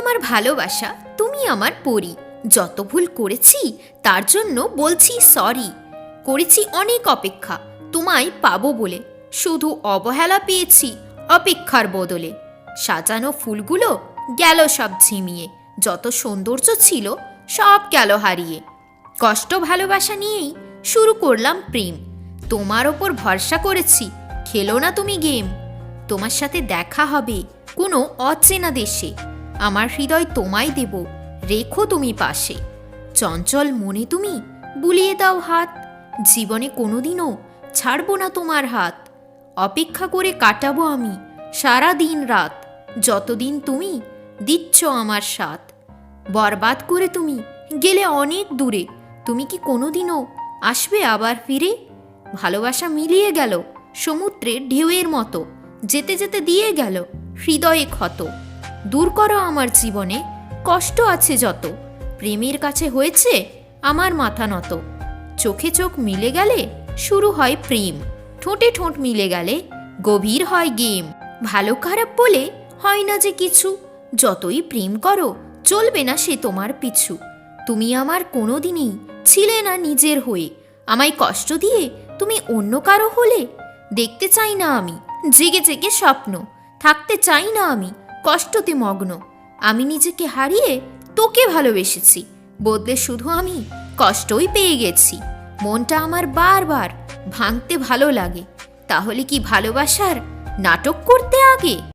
আমার ভালোবাসা, তুমি আমার পরি। যত ভুল করেছি, তার জন্য বলছি সরি করেছি অনেক অপেক্ষা, তোমায় পাবো বলে। শুধু অবহেলা পেয়েছি, অপেক্ষার বদলে। সাজানো ফুলগুলো গেল সব ঝিমিয়ে। যত সৌন্দর্য ছিল, সব গেল হারিয়ে। কষ্ট ভালোবাসা নিয়েই শুরু করলাম প্রেম। তোমার ওপর ভরসা করেছি, খেলো না তুমি গেম। তোমার সাথে দেখা হবে কোনো অচেনা দেশে। আমার হৃদয় তোমায় দেব, রেখো তুমি পাশে। চঞ্চল মনে তুমি, বুলিয়ে দাও হাত। জীবনে কোনোদিনও ছাড়বো না তোমার হাত। অপেক্ষা করে কাটাবো আমি সারা দিন রাত। যতদিন তুমি দিচ্ছ আমার সাথ। বরবাদ করে তুমি গেলে অনেক দূরে। তুমি কি কোনোদিনও আসবে আবার ফিরে? ভালোবাসা মিলিয়ে গেল সমুদ্রের ঢেউয়ের মতো। যেতে যেতে দিয়ে গেল হৃদয়ে ক্ষত। দূর করো আমার জীবনে, কষ্ট আছে যত, প্রেমের কাছে হয়েছে আমার মাথা নত। চোখে চোখ মিলে গেলে শুরু হয় প্রেম, ঠোঁটে ঠোঁট মিলে গেলে গভীর হয় গেম। ভালো খারাপ বলে হয় না যে কিছু, যতই প্রেম করো, চলবে না সে তোমার পিছু। তুমি আমার কোনোদিনই ছিলে না নিজের হয়ে। আমায় কষ্ট দিয়ে তুমি অন্য কারও হলে, দেখতে চাই না আমি, জেগে জেগে স্বপ্ন, থাকতে চাই না আমি। কষ্টতে মগ্ন। আমি নিজেকে হারিয়ে তোকে ভালোবেসেছি। বদলে শুধু আমি কষ্টই পেয়ে গেছি। মনটা আমার বারবার ভাঙতে ভালো লাগে। তাহলে কি ভালোবাসার নাটক করতে আগে?